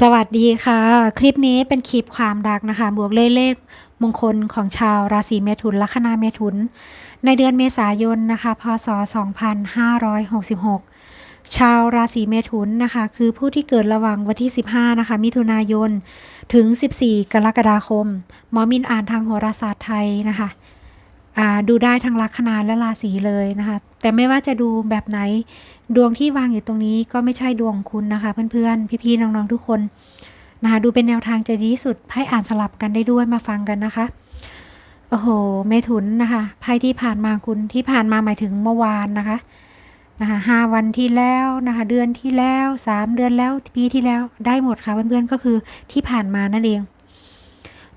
สวัสดีค่ะ คลิปนี้เป็นคลิปความรักนะคะ บวกเลขเลขมงคลของชาวราศีเมถุนลัคนาเมถุน ในเดือนเมษายนนะคะ พศ 2566 ชาวราศีเมถุนนะคะ คือผู้ที่เกิดระหว่างวันที่ 15 นะคะ มิถุนายน ถึง 14 กรกฎาคม หมอมินอ่านทางโหราศาสตร์ไทยนะคะ ดูได้ทั้งลัคนาและราศีเลยนะคะ แต่ไม่ว่าจะดูแบบไหนดวงที่วางอยู่ตรงนี้ก็ไม่ใช่ดวงคุณนะคะ เพื่อนๆ พี่ๆ น้องๆ ทุกคนนะคะดูเป็นแนวทางจะดีที่สุดไพ่อ่านสลับกันได้ด้วยมาฟังกันนะคะโอ้โหเมถุนนะคะไพ่ที่ผ่านมาคุณที่ผ่านมาหมายถึงเมื่อวานนะคะนะคะห้าวันที่แล้วนะคะเดือนที่แล้วสามเดือนแล้วปีที่แล้วได้หมดค่ะเพื่อนๆก็คือที่ผ่านมานั่นเอง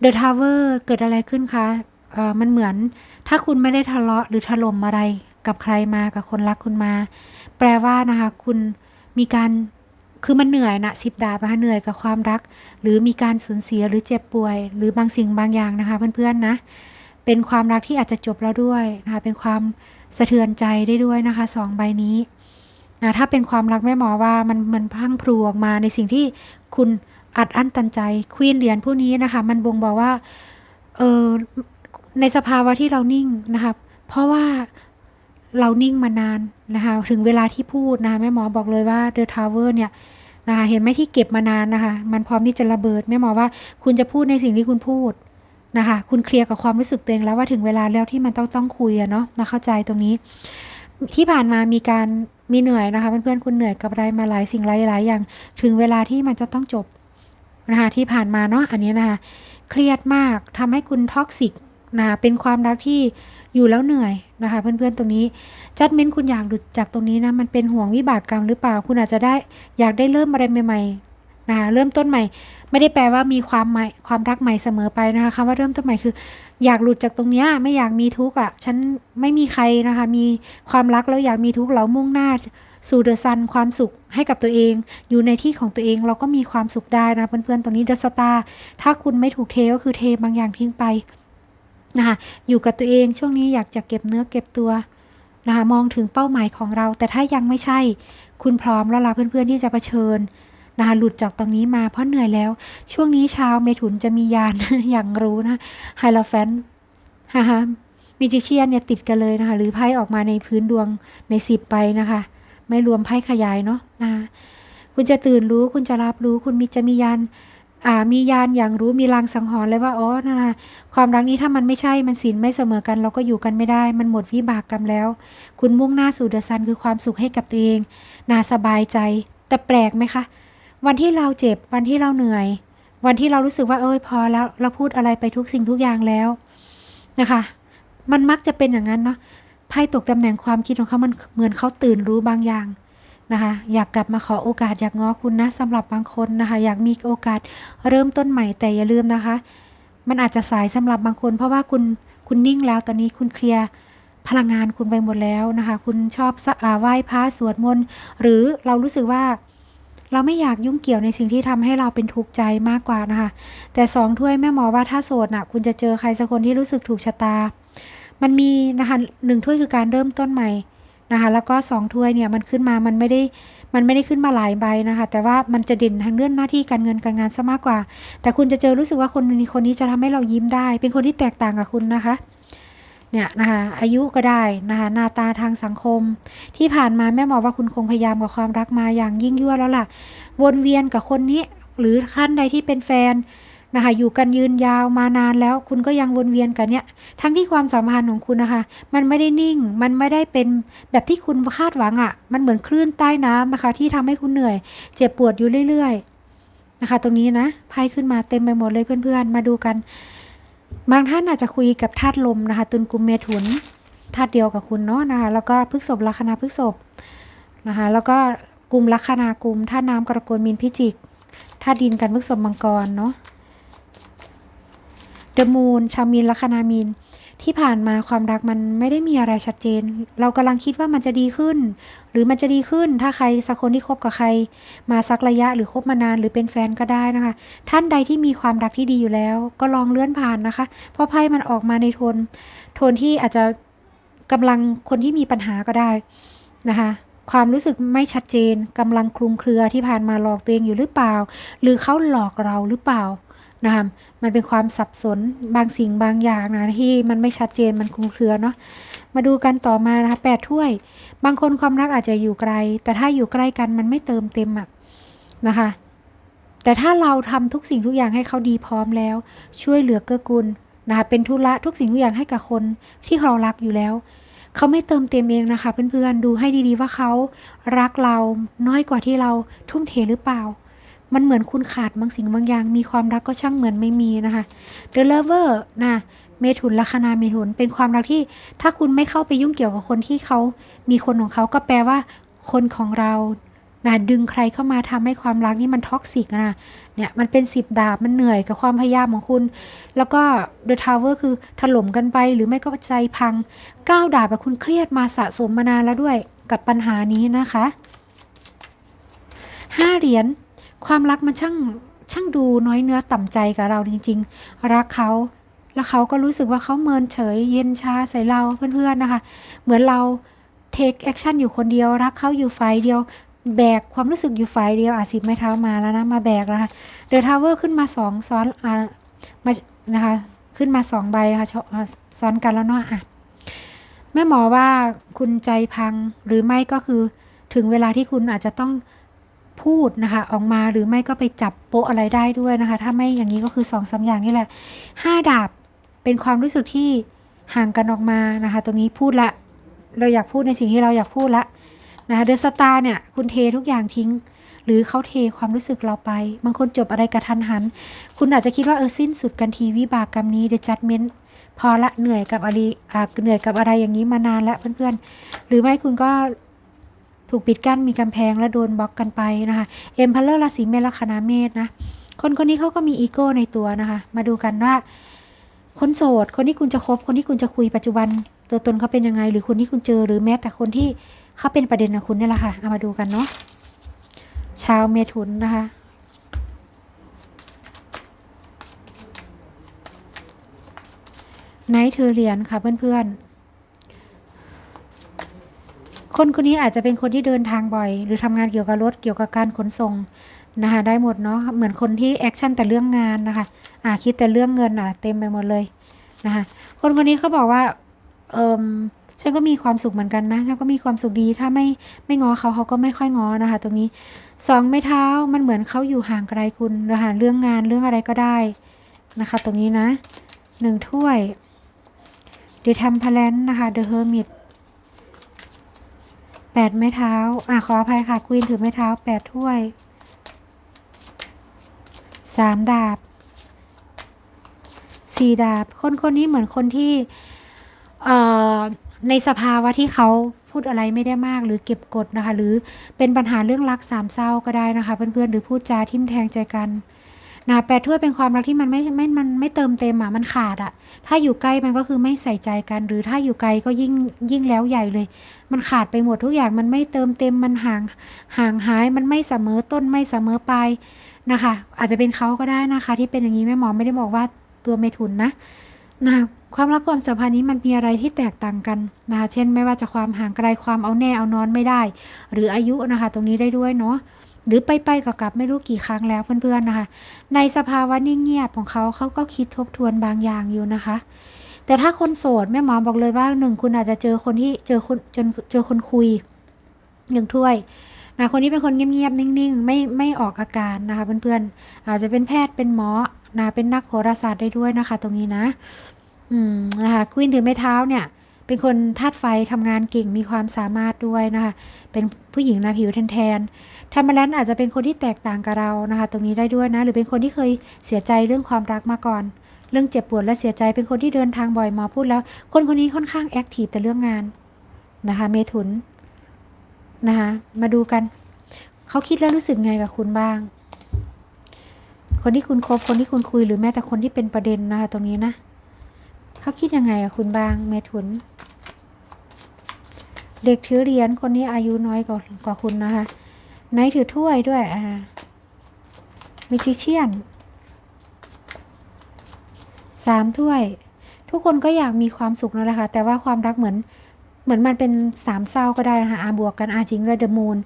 The Tower เกิดอะไรขึ้นคะ มันเหมือน ถ้าคุณไม่ได้ทะเลาะหรือถล่มอะไรกับใครมากับคนรักคุณมา แปลว่านะคะคุณมีการคือมันเหนื่อยนะสิบดาบนะคะเหนื่อยกับความรัก หรือมีการสูญเสียหรือเจ็บป่วย หรือบางสิ่งบางอย่างนะคะ เพื่อนๆนะ เป็นความรักที่อาจจะจบแล้วด้วยนะคะเป็นความสะเทือนใจได้ด้วยนะคะสองใบนี้นะถ้าเป็นความรักแม่หมอว่ามันมันพังพรูออกมาในสิ่งที่คุณอัดอั้นตันใจควีนเหรียญผู้นี้นะคะ มันบ่งบอกว่าเออ ในสภาวะที่เรานิ่งนะคะเพราะว่าเรานิ่งมานานนะคะถึงเวลาที่พูดนะคะแม่หมอบอกเลยว่า The Tower เนี่ยนะคะเห็นไหมที่เก็บมานานนะคะ มันพร้อมที่จะระเบิดแม่หมอว่าคุณจะพูดในสิ่งที่คุณพูดนะคะ คุณเคลียร์กับความรู้สึกตัวเองแล้วว่าถึงเวลาแล้วที่มันต้องต้องคุยอะเนาะนะเข้าใจตรงนี้ ที่ผ่านมามีการมีเหนื่อยนะคะเพื่อนๆคุณเหนื่อยกับอะไรมาหลายสิ่งหลายๆอย่าง ถึงเวลาที่มันจะต้องจบนะคะที่ผ่านมาเนาะอันนี้นะคะเครียดมากทำให้คุณท็อกซิก นะคะเป็นความรักที่อยู่แล้วเหนื่อยนะคะ เพื่อนๆตรงนี้จัดเม้นคุณอยากหลุดจากตรงนี้นะมันเป็นห่วงวิบากกรรมหรือเปล่า คุณอาจจะได้อยากได้เริ่มอะไรใหม่ๆนะคะเริ่มต้นใหม่ ไม่ได้แปลว่ามีความใหม่ความรักใหม่เสมอไปนะคะคำว่าเริ่มต้นใหม่คือ อยากหลุดจากตรงนี้ไม่อยากมีทุกข์อะฉันไม่มีใครนะคะมีความรักแล้วอยากมีทุกข์เรามุ่งหน้าสู่เดอะซันความสุขให้กับตัวเอง อยู่ในที่ของตัวเองเราก็มีความสุขได้นะเพื่อนๆตรงนี้เดอะสตาร์ถ้าคุณไม่ถูกเทก็คือเทบางอย่างทิ้งไป นะคะอยู่กับตัวเองช่วงนี้อยากจะเก็บเนื้อเก็บตัวนะคะมองถึงเป้าหมายของเรา แต่ถ้ายังไม่ใช่ คุณพร้อมแล้วล่ะเพื่อนๆที่จะเผชิญนะคะหลุดจากตรงนี้มาเพราะเหนื่อยแล้ว ช่วงนี้ชาวเมถุนจะมียานอย่างรู้นะไฮโลแฟนฮ่าฮ่ามิจิเชียนเนี่ยติดกันเลยนะคะ หรือไพ่ออกมาในพื้นดวงในสิบไปนะคะ ไม่รวมไพ่ขยายเนาะนะคะคุณจะตื่นรู้คุณจะรับรู้คุณมีจะมียาน มียานอย่างรู้มีลางสังหรณ์เลยว่าอ๋อนั่นะความรักนี้ถ้ามันไม่ใช่มันศีลไม่เสมอกัน เราก็อยู่กันไม่ได้ มันหมดวิบากกรรมแล้ว คุณมุ่งหน้าสู่เดอะซันคือความสุขให้กับตัวเองนาสบายใจ แต่แปลกไหมคะ วันที่เราเจ็บวันที่เราเหนื่อย วันที่เรารู้สึกว่าเอ้ยพอแล้วเราพูดอะไรไปทุกสิ่งทุกอย่างแล้วนะคะ มันมักจะเป็นอย่างนั้นเนาะไพ่ตกตำแหน่งความคิดของเขามันเหมือนเขาตื่นรู้บางอย่าง นะคะอยากกลับมาขอโอกาสอยากง้อคุณนะสำหรับบางคนนะคะอยากมีโอกาสเริ่มต้นใหม่แต่อย่าลืมนะคะ มันอาจจะสายสำหรับบางคน เพราะว่าคุณคุณนิ่งแล้วตอนนี้คุณเคลียร์พลังงานคุณไปหมดแล้วนะคะ คุณชอบสะอ่าไหว้พระสวดมนต์หรือเรารู้สึกว่าเราไม่อยากยุ่งเกี่ยวในสิ่งที่ทำให้เราเป็นทุกข์ใจมากกว่านะคะ แต่สองถ้วยแม่หมอว่าถ้าโสดน่ะคุณจะเจอใครสักคนที่รู้สึกถูกชะตา มันมีนะคะหนึ่งถ้วยคือการเริ่มต้นใหม่ นะคะแล้วก็สองถ้วยเนี่ยมันขึ้นมามันไม่ได้มันไม่ได้ขึ้นมาหลายใบนะคะ แต่ว่ามันจะเด่นทางเรื่องหน้าที่การเงินการงานซะมากกว่า แต่คุณจะเจอรู้สึกว่าคนนี้คนนี้จะทำให้เรายิ้มได้ เป็นคนที่แตกต่างกับคุณนะคะเนี่ยนะคะอายุก็ได้นะคะหน้าตาทางสังคม ที่ผ่านมาแม่หมอว่าคุณคงพยายามกับความรักมาอย่างยิ่งยวดแล้วล่ะ วนเวียนกับคนนี้หรือขั้นใดที่เป็นแฟน นะคะอยู่กันยืนยาวมานานแล้วคุณก็ยังวนเวียนกันเนี่ยทั้งที่ความสัมพันธ์ของคุณนะคะ มันไม่ได้นิ่งมันไม่ได้เป็นแบบที่คุณคาดหวังอะ่ะ มันเหมือนคลื่นใต้น้ำนะคะ ที่ทำให้คุณเหนื่อย เจ็บปวดอยู่เรื่อย ๆ นะคะ ตรงนี้นะไพ่ขึ้นมาเต็มไปหมดเลยเพื่อนๆ มาดูกัน บางท่านอาจจะคุยกับธาตุลมนะคะ ตุลกุมเมถุนธาตุเดียวกับคุณเนาะนะคะแล้วก็พฤษภลัคนาพฤษภนะคะแล้วก็กลุ่มลัคนากุมธาตุน้ำกรกฎมีนพิจิกธาตุดินกันพฤษภมังกรเนาะ เดอะมูนชาวมีนลัคนามีนที่ผ่านมาความรักมันไม่ได้มีอะไรชัดเจน เรากำลังคิดว่ามันจะดีขึ้น หรือมันจะดีขึ้น ถ้าใครสักคนที่คบกับใคร มาสักระยะหรือคบมานานหรือเป็นแฟนก็ได้นะคะ ท่านใดที่มีความรักที่ดีอยู่แล้ว ก็ลองเลื่อนผ่านนะคะ เพราะไพ่มันออกมาในโทน โทนที่อาจจะกำลังคนที่มีปัญหาก็ได้นะคะความรู้สึกไม่ชัดเจนกำลังคลุมเครือที่ผ่านมาหลอกตัวเองอยู่หรือเปล่า หรือเขาหลอกเราหรือเปล่า นะคะมันเป็นความสับสนบางสิ่งบางอย่างนะที่มันไม่ชัดเจนมันคลุมเครือเนาะมาดูกันต่อมานะคะแปดถ้วย บางคนความรักอาจจะอยู่ไกล แต่ถ้าอยู่ใกล้กันมันไม่เติมเต็มอะนะคะ แต่ถ้าเราทำทุกสิ่งทุกอย่างให้เขาดีพร้อมแล้ว ช่วยเหลือเกื้อกูลนะคะเป็นธุระทุกสิ่งทุกอย่างให้กับคนที่เรารักอยู่แล้วเขาไม่เติมเต็มเองนะคะ เพื่อนๆดูให้ดีๆว่าเขารักเราน้อยกว่าที่เราทุ่มเทหรือเปล่า มันเหมือนคุณขาดบางสิ่งบางอย่าง มีความรักก็ช่างเหมือนไม่มีนะคะ The Lover นะเมถุนลัคนาเมถุนเป็นความรักที่ถ้าคุณไม่เข้าไปยุ่งเกี่ยวกับคนที่เขามีคนของเขาก็แปลว่า คนของเรานะดึงใครเข้ามาทำให้ความรักนี่มันท็อกซิกนะเนี่ยมันเป็นสิบดาบมันเหนื่อยกับความพยายามของคุณ แล้วก็ The Tower คือถล่มกันไปหรือไม่ก็ใจพังก้าวดาบแบบคุณเครียดมาสะสมมานานแล้วด้วยกับปัญหานี้นะคะห้าเหรียญ ความรักมันช่างช่างดูน้อยเนื้อต่ำใจกับเราจริง ๆ รักเขาแล้วเขาก็รู้สึกว่าเขาเมินเฉย เย็นชาใส่เราเพื่อนๆนะคะ เหมือนเราเทคแอคชั่นอยู่คนเดียว รักเขาอยู่ฝ่ายเดียว แบกความรู้สึกอยู่ฝ่ายเดียวอาสิบไม้เท้ามาแล้วนะ มาแบกแล้วค่ะเดอะทาวเวอร์ขึ้นมาสองซ้อนอ่ามานะคะ ขึ้นมาสองใบค่ะซ้อนกันแล้วเนาะอะแม่หมอว่าคุณใจพังหรือไม่ก็คือถึงเวลาที่คุณอาจจะต้อง พูดนะคะ ออกมาหรือไม่ก็ไปจับโปะอะไรได้ด้วยนะคะ ถ้าไม่อย่างนี้ก็คือสองสามอย่างนี่แหละห้าดาบเป็นความรู้สึกที่ห่างกันออกมานะคะ ตรงนี้พูดละ เราอยากพูดในสิ่งที่เราอยากพูดละนะคะเดอะสตาร์เนี่ย คุณเททุกอย่างทิ้ง หรือเขาเทความรู้สึกเราไป บางคนจบอะไรกระทันหัน คุณอาจจะคิดว่าเออสิ้นสุดกันทีวิบากกรรมนี้เดอะจัดเมนพอละเหนื่อยกับอะไรเหนื่อยกับอะไรอย่างนี้มานานแล้วเพื่อนๆ หรือไม่คุณก็ ถูกปิดกั้นมีกำแพงและโดนบล็อกกันไปนะคะเอ็มพัลเลอร์ราศีเมษลัคนาเมษนะคนคนนี้เขาก็มีอีโก้ในตัวนะคะ มาดูกันว่า คนโสด คนที่คุณจะคบ คนที่คุณจะคุยปัจจุบัน ตัวตนเขาเป็นยังไง หรือคนที่คุณเจอหรือแม้แต่คนที่เขาเป็นประเด็นกับคุณนี่แหละค่ะเอามาดูกันเนาะชาวเมถุนนะคะไนท์เธอเรียนค่ะเพื่อนๆ คนคนนี้อาจจะเป็นคนที่เดินทางบ่อย หรือทำงานเกี่ยวกับรถเกี่ยวกับการขนส่งนะคะได้หมดเนาะเหมือนคนที่แอคชั่นแต่เรื่องงานนะคะอ่าคิดแต่เรื่องเงินอะเต็มไปหมดเลยนะคะคนคนนี้เขาบอกว่าเออฉันก็มีความสุขเหมือนกันนะฉันก็มีความสุขดีถ้าไม่ไม่ง้อเขาเขาก็ไม่ค่อยง้อนะคะ ตรงนี้สองไม้เท้ามันเหมือนเขาอยู่ห่างไกลคุณนะคะเรื่องงานเรื่องอะไรก็ได้นะคะ ตรงนี้นะหนึ่งถ้วยเดทัมพลนนะคะเดอะเฮอร์มิต แปดไม้เท้า อะขออภัยค่ะควีนถือไม้เท้าแปดถ้วยสามดาบสี่ดาบ คนคนนี้เหมือนคนที่ เอ่อ ในสภาวะที่เขาพูดอะไรไม่ได้มากหรือเก็บกดนะคะ หรือเป็นปัญหาเรื่องรักสามเศร้าก็ได้นะคะ เพื่อนๆ หรือพูดจาทิมแทงใจกัน นะแปดถ้วยเป็นความรักที่มันไม่ไม่มันไม่เติมเต็มอะมันขาดอะ ถ้าอยู่ใกล้มันก็คือไม่ใส่ใจกัน หรือถ้าอยู่ไกลก็ยิ่งยิ่งแล้วใหญ่เลย มันขาดไปหมดทุกอย่างมันไม่เติมเต็มมันห่างห่างหายมันไม่เสมอต้นไม่เสมอปลายนะคะ อาจจะเป็นเขาก็ได้นะคะ ที่เป็นอย่างนี้แม่หมอไม่ได้บอกว่าตัวเมถุนนะนะคะความรักความสัมพันธ์นี้มันมีอะไรที่แตกต่างกันนะคะเช่น ไม่ว่าจะความห่างไกลความเอาแน่เอานอนไม่ได้ หรืออายุนะคะ ตรงนี้ได้ด้วยเนาะ หรือไปไปกับกลับไม่รู้กี่ครั้งแล้วเพื่อนๆนะคะ ในสภาวะนิ่งเงียบของเขาเขาก็คิดทบทวนบางอย่างอยู่นะคะ แต่ถ้าคนโสดแม่หมอบอกเลยว่าหนึ่งคุณอาจจะเจอคนที่เจอคนจนเจอคนคุยหนึ่งถ้วยนะคนนี้เป็นคนเงียบๆนิ่งๆ ไม่ไม่ออกอาการนะคะเพื่อนๆอาจจะเป็นแพทย์เป็นหมอนะเป็นนักโหราศาสตร์ได้ด้วยนะคะ ตรงนี้นะอืมนะคะควีนถือไม้เท้าเนี่ย เป็นคนธาตุไฟทำงานเก่งมีความสามารถด้วยนะคะ เป็นผู้หญิงนะผิวแทนๆทำมาแล้วอาจจะเป็นคนที่แตกต่างกับเรานะคะ ตรงนี้ได้ด้วยนะ หรือเป็นคนที่เคยเสียใจเรื่องความรักมาก่อน เรื่องเจ็บปวดและเสียใจเป็นคนที่เดินทางบ่อยหมอพูดแล้ว คนคนนี้ค่อนข้างแอคทีฟแต่เรื่องงานนะคะ เมถุนนะคะ มาดูกัน เขาคิดแล้วรู้สึกไงกับคุณบ้าง คนที่คุณคบคนที่คุณคุยหรือแม้แต่คนที่เป็นประเด็นนะคะตรงนี้นะ เขาคิดยังไงกับคุณบางเมถุน เด็กถือเหรียญคนนี้อายุน้อยกว่ากว่าคุณนะคะไนถือถ้วยด้วยอ่ามิจิเชียนสามถ้วย ทุกคนก็อยากมีความสุขนั่นแหละค่ะแต่ว่าความรักเหมือนเหมือนมันเป็นสามเศร้าก็ได้นะคะอาบวกกันอาจริงเลยเดอะมูน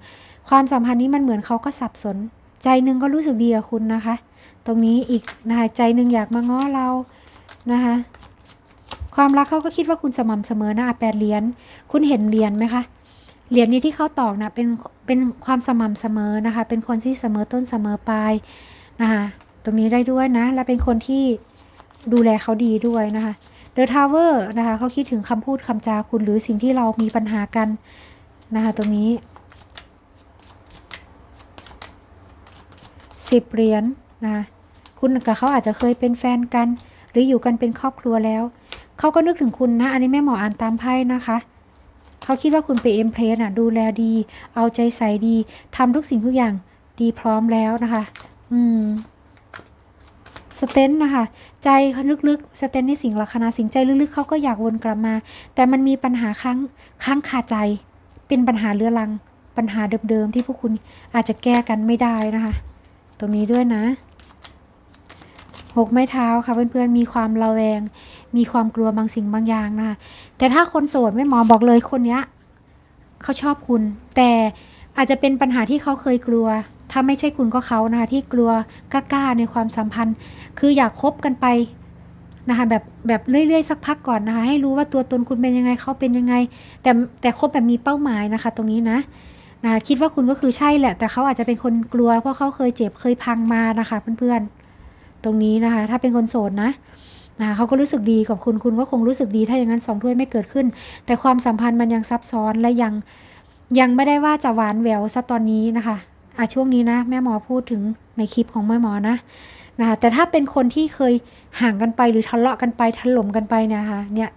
ความสัมพันธ์นี้มันเหมือนเขาก็สับสน ใจหนึ่งก็รู้สึกดีกับคุณนะคะ ตรงนี้อีกนะคะใจหนึ่งอยากมาง้อเรานะคะ ความรักเขาก็คิดว่าคุณสม่ำเสมอนะแปดเหรียญคุณเห็นเหรียญไหมคะเหรียญนี้ที่เขาตอกนะเป็นเป็นความสม่ำเสมอนะคะ เป็นคนที่เสมอต้นเสมอปลายนะคะตรงนี้ได้ด้วยนะ และเป็นคนที่ดูแลเขาดีด้วยนะคะเดอะทาวเวอร์นะคะเขาคิดถึงคำพูดคำจาคุณหรือสิ่งที่เรามีปัญหากันนะคะตรงนี้สิบเหรียญนะคะคุณกับเขาอาจจะเคยเป็นแฟนกัน หรืออยู่กันเป็นครอบครัวแล้ว เขาก็นึกถึงคุณนะ อันนี้แม่หมออ่านตามไพ่นะคะเขาคิดว่าคุณเป็นเอ็มเพลสอะดูแลดี เอาใจใส่ดีทำทุกสิ่งทุกอย่างดีพร้อมแล้วนะคะ อืมสเตนนะคะ ใจเขาลึกๆสเตนในสิ่งลัคนาสิ่งใจลึกๆเขาก็อยากวนกลับมา แต่มันมีปัญหาค้างค้างคาใจ เป็นปัญหาเรื้อรัง ปัญหาเดิมๆที่พวกคุณอาจจะแก้กันไม่ได้นะคะ ตรงนี้ด้วยนะหกไม้เท้าค่ะเพื่อนๆมีความระแวง มีความกลัวบางสิ่งบางอย่างนะ แต่ถ้าคนโสดไม่หมอบอกเลยคนเนี้ยเขาชอบคุณ แต่อาจจะเป็นปัญหาที่เขาเคยกลัว ถ้าไม่ใช่คุณก็เขานะคะที่กลัวกล้าๆในความสัมพันธ์ คืออยากคบกันไปนะคะแบบแบบเรื่อยๆสักพักก่อนนะคะ ให้รู้ว่าตัวตนคุณเป็นยังไงเขาเป็นยังไง แต่แต่คบแบบมีเป้าหมายนะคะ ตรงนี้นะนะคิดว่าคุณก็คือใช่แหละ แต่เขาอาจจะเป็นคนกลัวเพราะเขาเคยเจ็บเคยพังมานะคะ เพื่อนๆ ตรงนี้นะคะ ถ้าเป็นคนโสดนะ นะคะเขาก็รู้สึกดีกับคุณคุณก็คงรู้สึกดีถ้าอย่างนั้นสองถ้วยไม่เกิดขึ้น แต่ความสัมพันธ์มันยังซับซ้อนและยังยังไม่ได้ว่าจะหวานแหววซะตอนนี้นะคะอะช่วงนี้นะ แม่หมอพูดถึงในคลิปของแม่หมอนะนะคะแต่ถ้าเป็นคนที่เคยห่างกันไปหรือทะเลาะกันไปถล่มกันไปเนะคะเนี่ย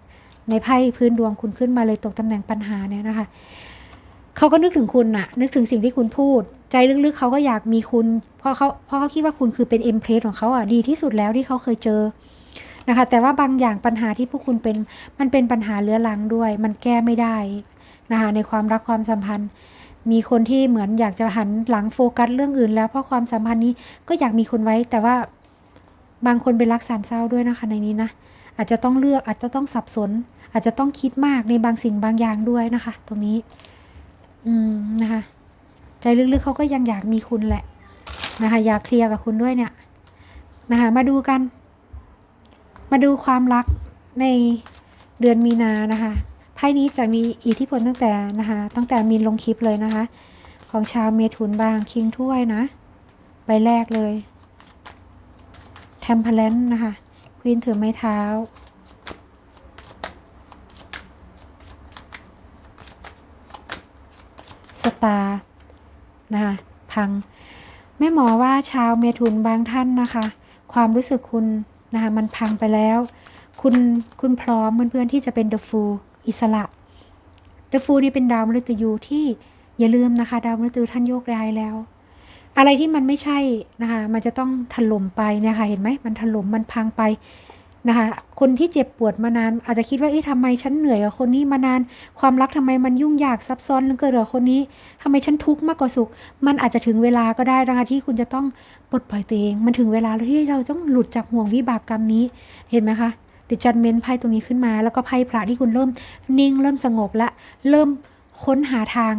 ในไพ่พื้นดวงคุณขึ้นมาเลยตกตำแหน่งปัญหาเนี่ยนะคะเขาก็นึกถึงคุณน่ะนึกถึงสิ่งที่คุณพูด ใจลึกๆเขาก็อยากมีคุณเพราะเขาเพราะเขาคิดว่าคุณคือเป็นเอ็มเพลสของเขาอะดีที่สุดแล้วที่เขาเคยเจอ นะคะ แต่ว่าบางอย่างปัญหาที่พวกคุณเป็นมันเป็นปัญหาเรื้อรังด้วย มันแก้ไม่ได้นะคะในความรักความสัมพันธ์ มีคนที่เหมือนอยากจะหันหลังโฟกัสเรื่องอื่น แล้วเพราะความสัมพันธ์นี้ก็อยากมีคนไว้ แต่ว่าบางคนเป็นรักสามเศร้าด้วยนะคะในนี้นะอาจจะต้องเลือกอาจจะต้องสับสน อาจจะต้องคิดมากในบางสิ่งบางอย่างด้วยนะคะ ตรงนี้ อืมนะคะ ใจลึกๆเขาก็ยังอยากมีคุณแหละนะคะ อยากเคลียร์กับคุณด้วยเนี่ยนะคะ มาดูกัน มาดูความรักในเดือนมีนานะคะไพ่นี้จะมีอิทธิพลตั้งแต่นะคะ ตั้งแต่มีลงคลิปเลยนะคะ ของชาวเมถุนบางคิงถ้วยนะใบแรกเลยแทมเพลนนะคะควีนถือไม้เท้าสตาร์นะคะพัง แม่หมอว่าชาวเมถุนบางท่านนะคะ ความรู้สึกคุณ นะคะมันพังไปแล้ว คุณคุณพร้อมเพื่อนๆที่จะเป็นเดอะฟูอิสระเดอะฟูนี่เป็นดาวมฤตยูที่อย่าลืมนะคะ ดาวมฤตยูท่านโยกย้ายแล้ว อะไรที่มันไม่ใช่นะคะ มันจะต้องถล่มไปเนี่ยค่ะเห็นไหมมันถล่มมันพังไป นะคะคนที่เจ็บปวดมานาน อาจจะคิดว่าเอ๊ะทำไมฉันเหนื่อยกับคนนี้มานาน ความรักทำไมมันยุ่งยากซับซ้อนเหลือเกินกับคนนี้ทำไมฉันทุกข์มากกว่าสุข มันอาจจะถึงเวลาก็ได้นะคะที่คุณจะต้องปลดปล่อยตัวเอง มันถึงเวลาแล้วที่เราต้องหลุดจากห่วงวิบากกรรมนี้เห็นไหมคะดิจันเมนไพ่ตรงนี้ขึ้นมา แล้วก็ไพ่พระที่คุณเริ่มนิ่งเริ่มสงบละเริ่มค้นหาทาง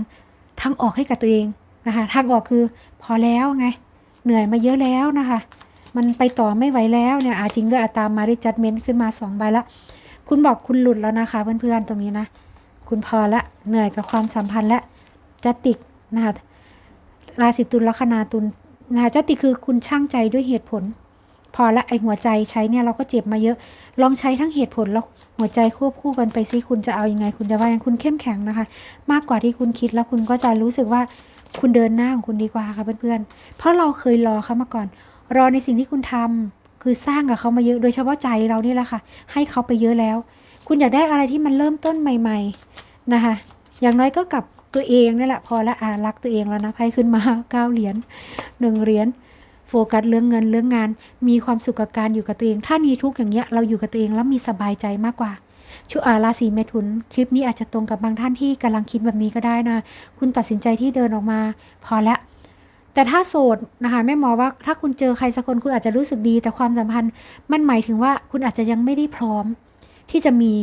ทางออกให้กับตัวเองนะคะทางออกคือพอแล้วไงเหนื่อยมาเยอะแล้วนะคะ มันไปต่อไม่ไหวแล้วเนี่ยอาจริงด้วยอาตามมาได้จัดเมนต์ขึ้นมาสองใบละคุณบอกคุณหลุดแล้วนะคะเพื่อนๆตรงนี้นะ คุณพอละเหนื่อยกับความสัมพันธ์และจะติกนะคะราศีตุลลัคนาตุลนะคะจะติคือคุณช่างใจด้วยเหตุผล พอละไอหัวใจใช้เนี่ยเราก็เจ็บมาเยอะ ลองใช้ทั้งเหตุผลแล้วหัวใจควบคู่กันไปซิคุณจะเอาอยัางไง คุณจะว่ายังคุณเข้มแข็งนะคะ มากกว่าที่คุณคิดแล้วคุณก็จะรู้สึกว่าคุณเดินหน้าของคุณดีกว่าค่ะเพื่อนๆ เพราะเราเคยรอเขามาก่อน รอในสิ่งที่คุณทำคือสร้างกับเขามาเยอะโดยเฉพาะใจเรานี่แหละค่ะ ให้เขาไปเยอะแล้ว คุณอยากได้อะไรที่มันเริ่มต้นใหม่ ๆนะคะ อย่างน้อยก็กับตัวเองนี่แหละพอละอารักตัวเองแล้วนะไพ่ขึ้นมาเก้าเหรียญหนึ่งเหรียญโฟกัสเรื่องเงินเรื่องงาน มีความสุขกับการอยู่กับตัวเอง ถ้ามีทุกอย่างเงี้ยเราอยู่กับตัวเองแล้วมีสบายใจมากกว่าช่วอาราศีเมถุนคลิปนี้อาจจะตรงกับบางท่านที่กำลังคิดแบบนี้ก็ได้นะ คุณตัดสินใจที่เดินออกมา พอละ แต่ถ้าโสดนะคะแม่หมอว่าถ้าคุณเจอใครสักคนคุณอาจจะรู้สึกดี แต่ความสัมพันธ์มันหมายถึงว่าคุณอาจจะยังไม่ได้พร้อม ที่จะมี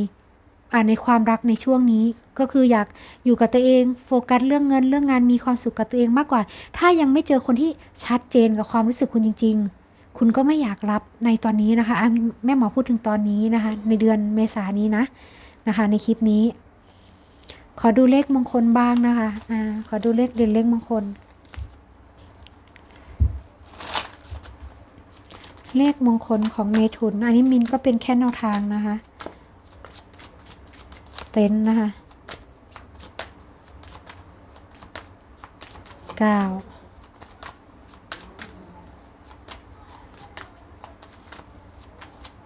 ในความรักในช่วงนี้ ก็คืออยากอยู่กับตัวเองโฟกัสเรื่องเงินเรื่องงานมีความสุขกับตัวเองมากกว่า ถ้ายังไม่เจอคนที่ชัดเจนกับความรู้สึกคุณจริง ๆ คุณก็ไม่อยากรับในตอนนี้นะคะแม่หมอพูดถึงตอนนี้นะคะ ในเดือนเมษานี้นะนะคะ ในคลิปนี้ ขอดูเลขมงคลบ้างนะคะอ่าขอดูเลขเด่นเลขมงคล เลขมงคลของเมถุน อันนี้มินก็เป็นแค่แนวทางนะคะ เต็นนะคะเก้า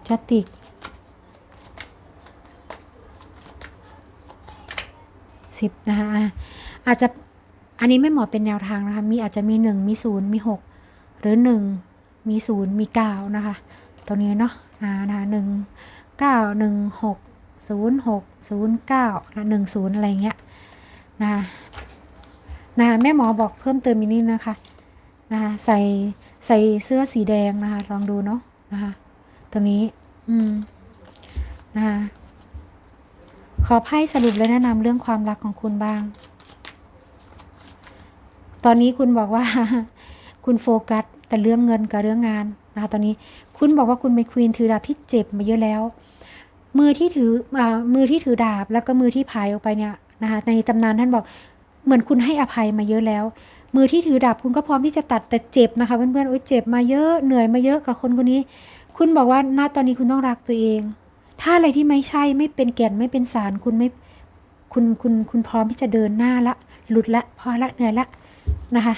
จติกสิบนะคะอะอาจจะอันนี้ไม่เหมาะเป็นแนวทางนะคะ มีอาจจะมีหนึ่งมีศูนย์มีหกหรือหนึ่ง มีศูนย์มีเก้านะคะ ตัวนี้เนาะอ่านะคะหนึ่งเก้าหนึ่งหกศูนย์หกศูนย์เก้าหนึ่งศูนย์อะไรเงี้ยนะคะนะคะแม่หมอบอกเพิ่มเติมอีนินะคะนะคะใส่ใส่เสื้อสีแดงนะคะ ลองดูเนาะนะคะตัวนี้ อืมนะคะขอไพ่สรุปและแนะนำเรื่องความรักของคุณบ้าง ตอนนี้คุณบอกว่า คุณโฟกัส แต่เรื่องเงินกับเรื่องงานนะคะตอนนี้คุณบอกว่าคุณเป็นควีนถือดาบที่เจ็บมาเยอะแล้ว มือที่ถืออ่ามือที่ถือดาบแล้วก็มือที่พายออกไปเนี่ยนะคะในตำนานท่านบอกเหมือนคุณให้อภัยมาเยอะแล้ว มือที่ถือดาบคุณก็พร้อมที่จะตัดแต่เจ็บนะคะเพื่อนๆโอ๊ยเจ็บมาเยอะเหนื่อยมาเยอะกับคนคนนี้ คุณบอกว่าณตอนนี้คุณต้องรักตัวเอง ถ้าอะไรที่ไม่ใช่ไม่เป็นแก่นไม่เป็นสารคุณไม่คุณคุณคุณพร้อมที่จะเดินหน้าละหลุดละพอละเหนื่อยละนะคะ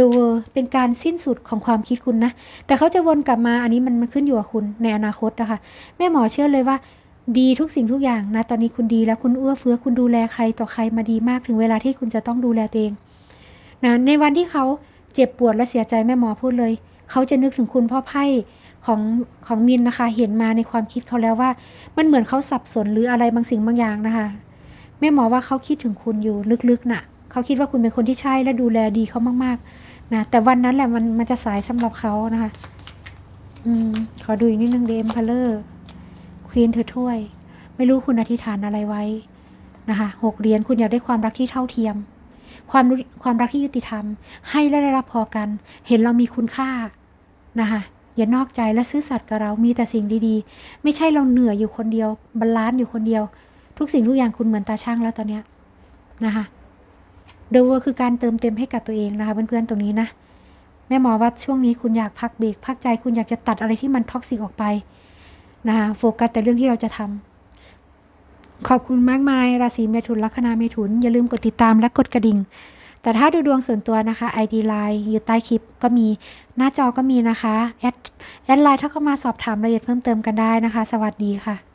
ดูเป็นการสิ้นสุดของความคิดคุณนะ แต่เขาจะวนกลับมาอันนี้มันมันขึ้นอยู่กับคุณในอนาคตนะคะแม่หมอเชื่อเลยว่า ดีทุกสิ่งทุกอย่างนะ ตอนนี้คุณดีแล้วคุณเอื้อเฟื้อคุณดูแลใครต่อใครมาดีมากถึงเวลาที่คุณจะต้องดูแลตัวเองนะในวันที่เขาเจ็บปวดและเสียใจแม่หมอพูดเลย เขาจะนึกถึงคุณพ่อไพ่ของของมินนะคะ เห็นมาในความคิดเขาแล้วว่า มันเหมือนเขาสับสนหรืออะไรบางสิ่งบางอย่างนะคะแม่หมอว่าเขาคิดถึงคุณอยู่ลึกๆน่ะ เขาคิดว่าคุณเป็นคนที่ใช่และดูแลดีเขามากๆ นะแต่วันนั้นแหละมันมันจะสายสำหรับเขานะคะอืมขอดูอีกนิดนึงเดมพาเลอร์ควีนเธอถ้วย ไม่รู้คุณอธิษฐานอะไรไว้นะคะหกเหรียญคุณอยากได้ความรักที่เท่าเทียม ความรู้ความรักที่ยุติธรรม ให้และได้รับพอกัน เห็นเรามีคุณค่านะคะอย่านอกใจและซื่อสัตย์กับเรามีแต่สิ่งดีๆ ไม่ใช่เราเหนื่อยอยู่คนเดียวบาลานซ์อยู่คนเดียว ทุกสิ่งทุกอย่างคุณเหมือนตาช่างแล้วตอนเนี้ยนะคะ เดวคือการเติมเต็มให้กับตัวเองนะคะ เพื่อนๆตรงนี้นะ แม่หมอว่าช่วงนี้คุณอยากพักเบรกพักใจคุณอยากจะตัดอะไรที่มันท็อกซิกออกไปนะคะโฟกัสแต่เรื่องที่เราจะทำขอบคุณมากมาย ราศีเมถุนลัคนาเมถุน อย่าลืมกดติดตามและกดกระดิ่ง แต่ถ้าดูดวงส่วนตัวนะคะ ID Line อยู่ใต้คลิปก็มีหน้าจอก็มีนะคะ แอดแอดไลน์ถ้าเข้ามาสอบถามรายละเอียดเพิ่มเติมกันได้นะคะ สวัสดีค่ะ